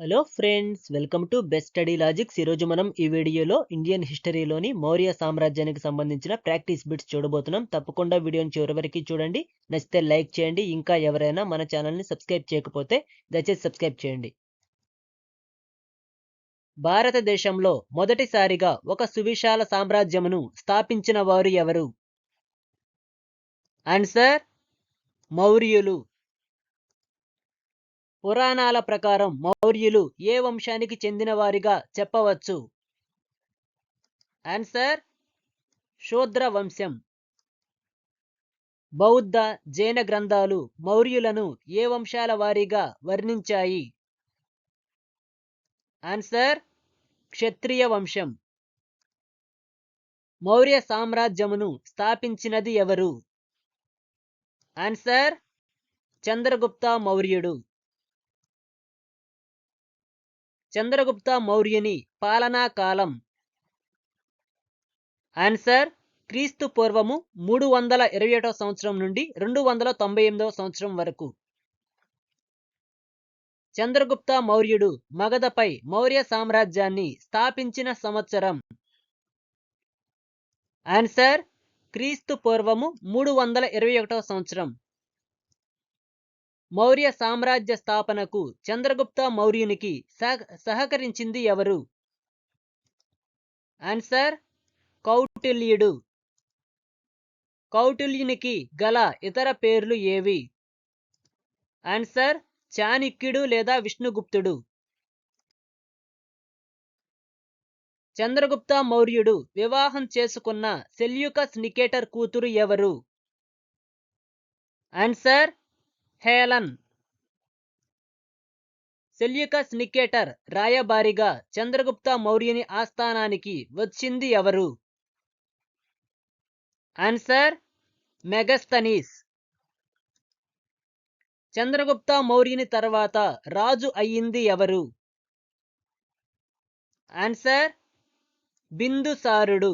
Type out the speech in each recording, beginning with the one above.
Hello friends welcome to Best Study Logics. ఈరోజు మనం ఈ వీడియోలో ఇండియన్ హిస్టరీలోని మౌర్య సామ్రాజ్యానికి సంబంధించిన ప్రాక్టీస్ బిట్స్ చూడబోతున్నాం. తప్పకుండా వీడియోని చివరి వరకు చూడండి. నచ్చితే లైక్ చేయండి. ఇంకా ఎవరైనా మన ఛానల్ని సబ్స్క్రైబ్ చేయకపోతే దయచేసి సబ్స్క్రైబ్ చేయండి. భారతదేశంలో మొదటిసారిగా ఒక సువిశాల సామ్రాజ్యమును స్థాపించిన వారు ఎవరు? ఆన్సర్ మౌర్యులు. పురాణాల ప్రకారం మౌర్యులు ఏ వంశానికి చెందినవారిగా చెప్పవచ్చు? ఆన్సర్ శూద్ర వంశం. బౌద్ధ జైన గ్రంథాలు మౌర్యులను ఏ వంశాల వారీగా వర్ణించాయి? ఆన్సర్ క్షత్రియ వంశం. మౌర్య సామ్రాజ్యమును స్థాపించినది ఎవరు? ఆన్సర్ చంద్రగుప్త మౌర్యుడు. చంద్రగుప్త మౌర్యుని పాలనా కాలం. ఆన్సర్ క్రీస్తు పూర్వము మూడు వందల ఇరవై ఒకటో సంవత్సరం నుండి రెండు వందల తొంభై ఎనిమిదవ సంవత్సరం వరకు. చంద్రగుప్త మౌర్యుడు మగధపై మౌర్య సామ్రాజ్యాన్ని స్థాపించిన సంవత్సరం. ఆన్సర్ క్రీస్తు పూర్వము మూడు వందల ఇరవై ఒకటో సంవత్సరం. మౌర్య సామ్రాజ్య స్థాపనకు చంద్రగుప్త మౌర్యునికి సహకరించింది ఎవరు? ఆన్సర్ కౌటిల్యుడు. కౌటిల్యునికి గల ఇతర పేర్లు ఏవి? ఆన్సర్ చాణిక్యుడు లేదా విష్ణుగుప్తుడు. చంద్రగుప్త మౌర్యుడు వివాహం చేసుకున్న సెల్యూకస్ నికేటర్ కూతురు ఎవరు? ఆన్సర్ హేలన్ సెల్యూకస్ నికేటర్ రాయబారిగా చంద్రగుప్త మౌర్యుని ఆస్థానానికి వచ్చింది ఎవరు? Answer Megasthenes. చంద్రగుప్త మౌర్యుని తర్వాత రాజు అయ్యింది ఎవరు? ఆన్సర్ బిందుసారుడు.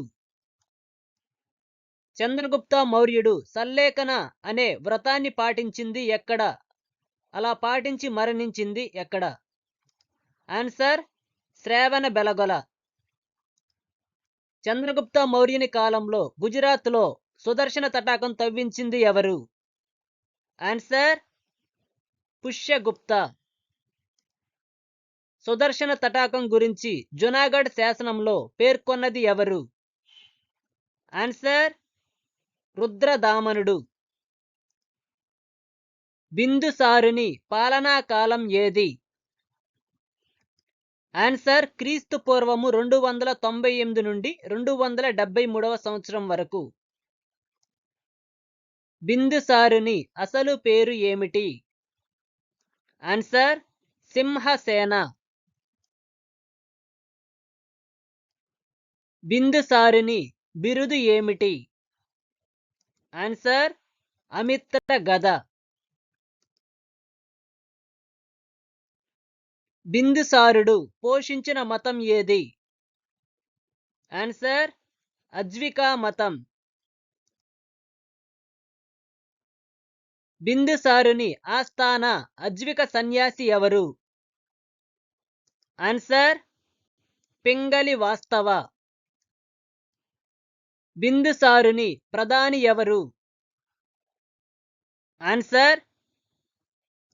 చంద్రగుప్త మౌర్యుడు సల్లేఖన అనే వ్రతాన్ని పాటించింది ఎక్కడ? అలా పాటించి మరణించింది ఎక్కడ? ఆన్సర్ శ్రావణ బెలగొల. చంద్రగుప్త మౌర్యుని కాలంలో గుజరాత్లో సుదర్శన తటాకం తవ్వించింది ఎవరు? ఆన్సర్ పుష్యగుప్త. సుదర్శన తటాకం గురించి జునాగఢ్ శాసనంలో పేర్కొన్నది ఎవరు? ఆన్సర్ రుద్రదామనుడు. బిందుసారుని పాలనాకాలం ఏది? ఆన్సర్ క్రీస్తు పూర్వము రెండు వందల తొంభై ఎనిమిది నుండి రెండు వందల డెబ్బై మూడవ సంవత్సరం వరకు. బిందుసారుని అసలు పేరు ఏమిటి? ఆన్సర్ సింహసేన. బిందుసారుని బిరుదు ఏమిటి? ఆన్సర్ అమిత్ర గద. బిందుసారుడు పోషించిన మతం ఏది? ఆన్సర్ అజ్వికా మతం. బిందుసారుని ఆస్థాన అజ్విక సన్యాసి ఎవరు? ఆన్సర్ పింగలి వాస్తవ. బిందుసారుని ప్రధాని ఎవరు? ఆన్సర్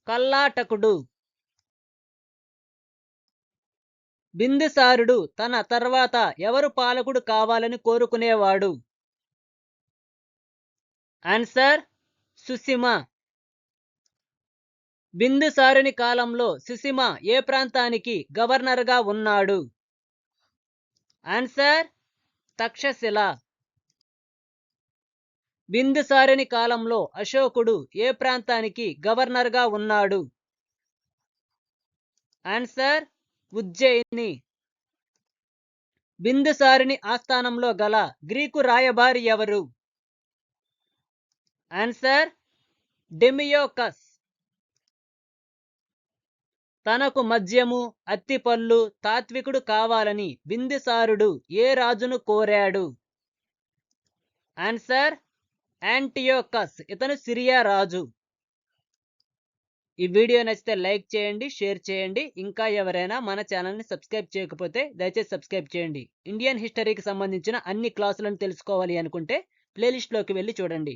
కల్లాటకుడు. బిందుసారుడు తన తర్వాత ఎవరు పాలకుడు కావాలని కోరుకునేవాడు? ఆన్సర్ సుసిమ బిందుసారుని కాలంలో సుసిమ ఏ ప్రాంతానికి గవర్నర్గా ఉన్నాడు? ఆన్సర్ తక్షశిల. బిందుసారుని కాలంలో అశోకుడు ఏ ప్రాంతానికి గవర్నర్గా ఉన్నాడు? ఆన్సర్ ఉజ్జయిని. బిందుసారిణి ఆస్థానంలో గల గ్రీకు రాయబారి ఎవరు? Answer Deimachus. తనకు మద్యము అత్తిపళ్ళు తాత్వికుడు కావాలని బిందుసారుడు ఏ రాజును కోరాడు? Answer Antiochus. ఇతను సిరియా రాజు. ఈ వీడియో నచ్చితే లైక్ చేయండి షేర్ చేయండి. ఇంకా ఎవరైనా మన ఛానల్ని సబ్స్క్రైబ్ చేయకపోతే దయచేసి సబ్స్క్రైబ్ చేయండి. ఇండియన్ హిస్టరీకి సంబంధించిన అన్ని క్లాసులను తెలుసుకోవాలి అనుకుంటే ప్లేలిస్ట్లోకి వెళ్ళి చూడండి.